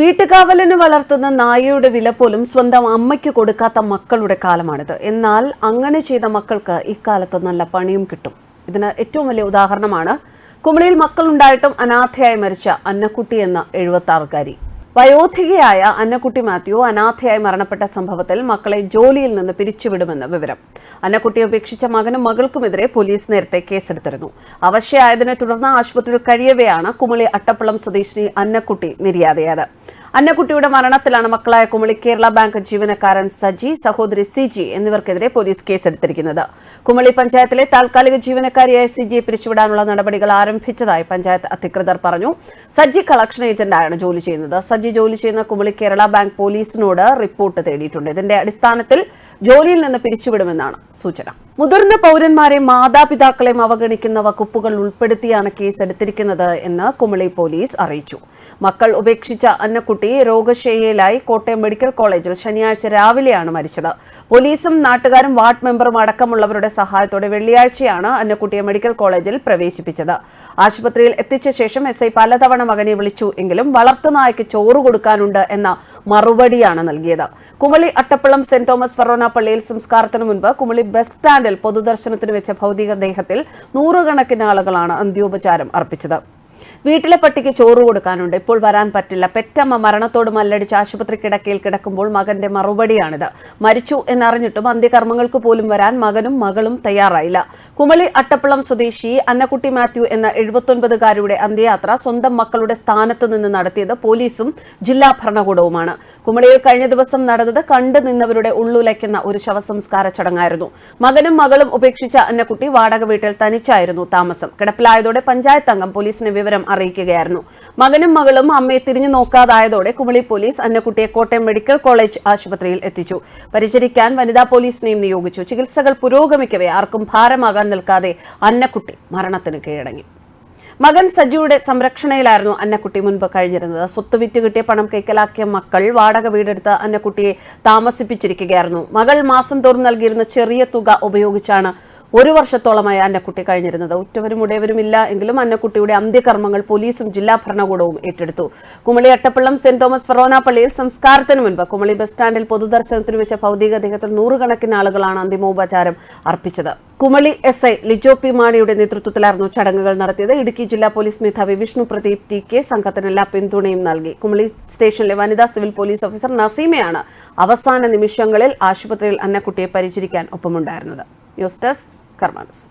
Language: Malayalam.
വീട്ടുകാവലിന് വളർത്തുന്ന നായയുടെ വില പോലും സ്വന്തം അമ്മയ്ക്ക് കൊടുക്കാത്ത മക്കളുടെ കാലമാണിത്. എന്നാൽ അങ്ങനെ ചെയ്ത മക്കൾക്ക് ഇക്കാലത്ത് നല്ല പണിയും കിട്ടും. ഇതിന് ഏറ്റവും വലിയ ഉദാഹരണമാണ് കുമളിയിൽ മക്കളുണ്ടായിട്ടും അനാഥയായി മരിച്ച അന്നക്കുട്ടി എന്ന എഴുപത്തി ആറുകാരി വയോധികയായ അന്നക്കുട്ടി മാത്യു അനാഥയായി മരണപ്പെട്ട സംഭവത്തിൽ മക്കളെ ജോലിയിൽ നിന്ന് പിരിച്ചുവിടുമെന്ന് വിവരം. അന്നക്കുട്ടിയെ ഉപേക്ഷിച്ച മകനും മകൾക്കുമെതിരെ പോലീസ് നേരത്തെ കേസെടുത്തിരുന്നു. അവശയായതിനെ തുടർന്ന് ആശുപത്രിയിൽ കഴിയവെയാണ് കുമളി അട്ടപ്പള്ളം സ്വദേശിനി അന്നക്കുട്ടി നിര്യാതയായത്. അന്നക്കുട്ടിയുടെ മരണത്തിലാണ് മക്കളായ കുമളി കേരള ബാങ്ക് ജീവനക്കാരൻ സജി സഹോദരി സിജി എന്നിവർക്കെതിരെ പോലീസ് കേസെടുത്തിരിക്കുന്നത്. കുമളി പഞ്ചായത്തിലെ താൽക്കാലിക ജീവനക്കാരിയായ സിജിയെ പിരിച്ചുവിടാനുള്ള നടപടികൾ ആരംഭിച്ചതായി പഞ്ചായത്ത് അധികൃതർ പറഞ്ഞു. സജി കളക്ഷൻ ഏജന്റായാണ് ജോലി ചെയ്യുന്നത്. സജി ജോലി ചെയ്യുന്ന കുമളി കേരള ബാങ്ക് പോലീസിനോട് റിപ്പോർട്ട് തേടിയിട്ടുണ്ട്. ഇതിന്റെ അടിസ്ഥാനത്തിൽ ജോലിയിൽ നിന്ന് പിരിച്ചുവിടുമെന്നാണ് സൂചന. മുതിർന്ന പൗരന്മാരെ മാതാപിതാക്കളെയും അവഗണിക്കുന്ന വകുപ്പുകൾ ഉൾപ്പെടുത്തിയാണ് കേസ് എടുത്തിരിക്കുന്നത് എന്ന് കുമളി പോലീസ് അറിയിച്ചു. മക്കൾ ഉപേക്ഷിച്ച അന്നക്കുട്ടി രോഗശയ്യയിലായി കോട്ടയം മെഡിക്കൽ കോളേജിൽ ശനിയാഴ്ച രാവിലെയാണ് മരിച്ചത്. പോലീസും നാട്ടുകാരും വാർഡ് മെമ്പറും അടക്കമുള്ളവരുടെ സഹായത്തോടെ വെള്ളിയാഴ്ചയാണ് അന്നക്കുട്ടിയെ മെഡിക്കൽ കോളേജിൽ പ്രവേശിപ്പിച്ചത്. ആശുപത്രിയിൽ എത്തിച്ച ശേഷം എസ് ഐ പലതവണ മകനെ വിളിച്ചു എങ്കിലും വളർത്തുനായ്ക്ക് ചോറ് കൊടുക്കാനുണ്ട് എന്ന മറുപടിയാണ് നൽകിയത്. Kumily Attappallam saint Thomas forane പള്ളിയിൽ സംസ്കാരത്തിന് മുൻപ് കുമളി ബസ് സ്റ്റാൻഡിൽ പൊതുദർശനത്തിന് വെച്ച ഭൗതികദേഹത്തിൽ നൂറുകണക്കിന് ആളുകളാണ് അന്ത്യോപചാരം അർപ്പിച്ചത് വീട്ടിലെ പട്ടിക്ക് ചോറ് കൊടുക്കാനുണ്ട്. ഇപ്പോൾ വരാൻ പറ്റില്ല. പെറ്റമ്മ മരണത്തോട് മല്ലടിച്ച് ആശുപത്രി കിടക്കയിൽ കിടക്കുമ്പോൾ മകന്റെ മറുപടിയാണിത്. മരിച്ചു എന്നറിഞ്ഞിട്ടും അന്ത്യകർമ്മങ്ങൾക്ക് പോലും വരാൻ മകനും മകളും തയ്യാറായില്ല. കുമളി അട്ടപ്പള്ളം സ്വദേശി അന്നക്കുട്ടി മാത്യു എന്ന എഴുപത്തൊൻപതുകാരിയുടെ അന്ത്യയാത്ര സ്വന്തം മക്കളുടെ സ്ഥാനത്ത് നിന്ന് നടത്തിയത് പോലീസും ജില്ലാ ഭരണകൂടവുമാണ്. കുമളിയിൽ കഴിഞ്ഞ ദിവസം നടന്നത് കണ്ടു നിന്നവരുടെ ഉള്ളുലയ്ക്കുന്ന ഒരു ശവസംസ്കാര ചടങ്ങായിരുന്നു. മകനും മകളും ഉപേക്ഷിച്ച അന്നക്കുട്ടി വാടക വീട്ടിൽ തനിച്ചായിരുന്നു താമസം. കിടപ്പിലായതോടെ പഞ്ചായത്ത് അംഗം പോലീസിന് വിവരം അറിയിക്കുകയായിരുന്നു. മകനും മകളും അമ്മയെ തിരിഞ്ഞു നോക്കാതായതോടെ കുമളി പോലീസ് അന്നക്കുട്ടിയെ കോട്ടയം മെഡിക്കൽ കോളേജ് ആശുപത്രിയിൽ എത്തിച്ചു. പരിചരിക്കാൻ വനിതാ പോലീസിനെയും നിയോഗിച്ചു. ചികിത്സകൾ പുരോഗമിക്കവേ ആർക്കും ഭാരമാകാൻ നിൽക്കാതെ അന്നക്കുട്ടി മരണത്തിന് കീഴടങ്ങി. മകൻ സജിയുടെ സംരക്ഷണയിലായിരുന്നു അന്നക്കുട്ടി മുൻപ് കഴിഞ്ഞിരുന്നത്. സ്വത്ത് വിറ്റ് കിട്ടിയ പണം കൈക്കലാക്കിയ മക്കൾ വാടക വീടെടുത്ത് അന്നക്കുട്ടിയെ താമസിപ്പിച്ചിരിക്കുകയായിരുന്നു. മകൾ മാസം തോറും നൽകിയിരുന്ന ചെറിയ തുക ഉപയോഗിച്ചാണ് ഒരു വർഷത്തോളമായി അന്നക്കുട്ടി കഴിഞ്ഞിരുന്നത്. ഉറ്റവരും ഉടയവരും ഇല്ല എങ്കിലും അന്നക്കുട്ടിയുടെ അന്ത്യകർമ്മങ്ങൾ പോലീസും ജില്ലാ ഭരണകൂടവും ഏറ്റെടുത്തു. Kumily Attappallam saint Thomas forane പള്ളിയിൽ സംസ്കാരത്തിന് മുൻപ് കുമളി ബസ് സ്റ്റാൻഡിൽ പൊതുദർശനത്തിന് വെച്ച ഭൗതികദേഹത്തിൽ നൂറുകണക്കിന് ആളുകളാണ് അന്തിമോപചാരം അർപ്പിച്ചത്. Kumily S I Lijo P മാണിയുടെ നേതൃത്വത്തിലായിരുന്നു ചടങ്ങുകൾ നടത്തിയത്. ഇടുക്കി ജില്ലാ പോലീസ് മേധാവി വിഷ്ണു പ്രദീപ് ടി കെ സംഘത്തിന് എല്ലാ പിന്തുണയും നൽകി. കുമളി സ്റ്റേഷനിലെ വനിതാ സിവിൽ പോലീസ് ഓഫീസർ നസീമയാണ് അവസാന നിമിഷങ്ങളിൽ ആശുപത്രിയിൽ അന്നക്കുട്ടിയെ പരിചരിക്കാൻ ഒപ്പമുണ്ടായിരുന്നത്. News desk Carmanos.